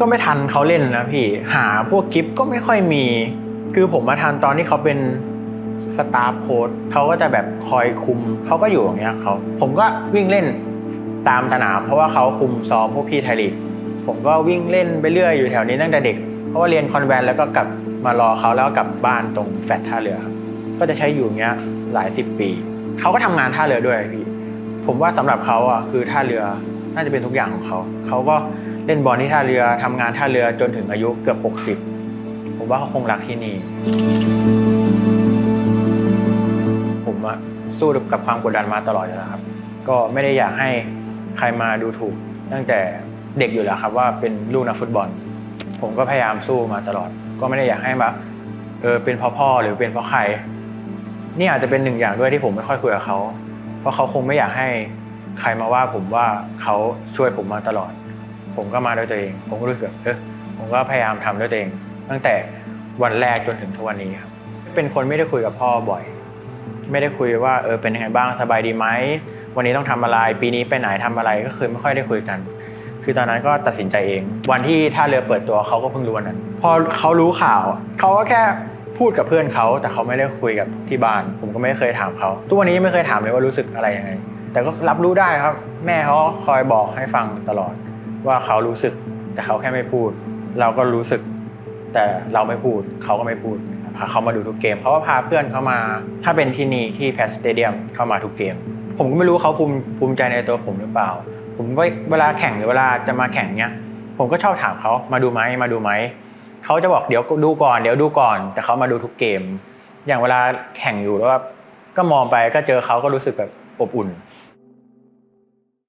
ก็ไม่ทันเขาเล่นนะพี่ หาพวกคลิปก็ไม่ค่อยมี คือผมมาทันตอนที่เขาเป็นสตาฟโค้ดเขาก็จะแบบคอยคุมเขาก็อยู่อย่างเงี้ยเขาผมก็วิ่งเล่นตามสนาม เพราะว่าเขาคุมซ้อมพวกพี่ไทยลีกผมก็วิ่งเล่นไปเรื่อยอยู่แถวนี้ตั้งแต่เด็ก เพราะว่าเรียนคอนแวนต์แล้วก็กลับมารอเขาแล้วกลับบ้านตรงแฟลตท่าเรือครับก็จะใช้อยู่อย่างเงี้ยหลายสิบปีเขาก็ทำงานท่าเรือด้วยพี่ผมว่าสำหรับเขาอะคือท่าเรือน่าจะเป็นทุกอย่างของเขาเขาก็ เล่นบอลที่ท่าเรือทำงานท่าเรือจนถึงอายุเกือบ 60 ผมว่าเขาคงรักที่นี่ ผมอะสู้กับความกดดันมาตลอดอยู่แล้วครับ ก็ไม่ได้อยากให้ใครมาดูถูก ตั้งแต่เด็กอยู่แล้วครับว่าเป็นลูกนักฟุตบอล ผมก็พยายามสู้มาตลอด ก็ไม่ได้อยากให้มาเออเป็นพราะพ่อหรือเป็นเพราะใครนี่อาจจะเป็นหนึ่งอย่างด้วยที่ผมไม่ค่อยคุยกับเขา เพราะเขาคงไม่อยากให้ใครมาว่าผมว่าเขาช่วยผมมาตลอด ผมก็มาด้วยตัวเอง ผมก็รู้สึกเออผมก็พยายามทำด้วยตัวเอง ตั้งแต่วันแรกจนถึงทุกวันนี้ครับ เป็นคนไม่ได้คุยกับพ่อบ่อย ไม่ได้คุยว่าเออเป็นยังไงบ้างสบายดีไหมวันนี้ต้องทำอะไร ปีนี้ไปไหนทำอะไรก็คือไม่ค่อยได้คุยกัน คือตอนนั้นก็ตัดสินใจเอง วันที่ท่าเรือเปิดตัวเขาก็เพิ่งรู้วันนั้น พอเขารู้ข่าวเขาก็แค่พูดกับเพื่อนเขาแต่เขาไม่ได้คุยกับที่บ้าน ผมก็ไม่เคยถามเขาทุกวันนี้ยังไม่เคยถามเลยว่ารู้สึกอะไรยังไง แต่ก็รับรู้ได้ครับ แม่เขาคอยบอกให้ฟังตลอด ว่าเขารู้สึกแต่เขาแค่ไม่พูด เราก็รู้สึกแต่เราไม่พูดเขาก็ไม่พูดพาเขามาดูทุกเกมเขาก็พาเพื่อนเขามา ถ้าเป็นที่นี่ที่แพสเตเดียมเข้ามาทุกเกม ผมก็ไม่รู้เขาภูมิภูมิใจในตัวผมหรือเปล่า ผมเวลาแข่งหรือเวลาจะมาแข่งเนี้ยผมก็ชอบถามเขามาดูไหมมาดูไหมเขาจะบอกเดี๋ยวดูก่อนเดี๋ยวดูก่อน แต่เขามาดูทุกเกม อย่างเวลาแข่งอยู่แล้วแบบก็มองไปก็เจอเขาก็รู้สึกแบบอบอุ่น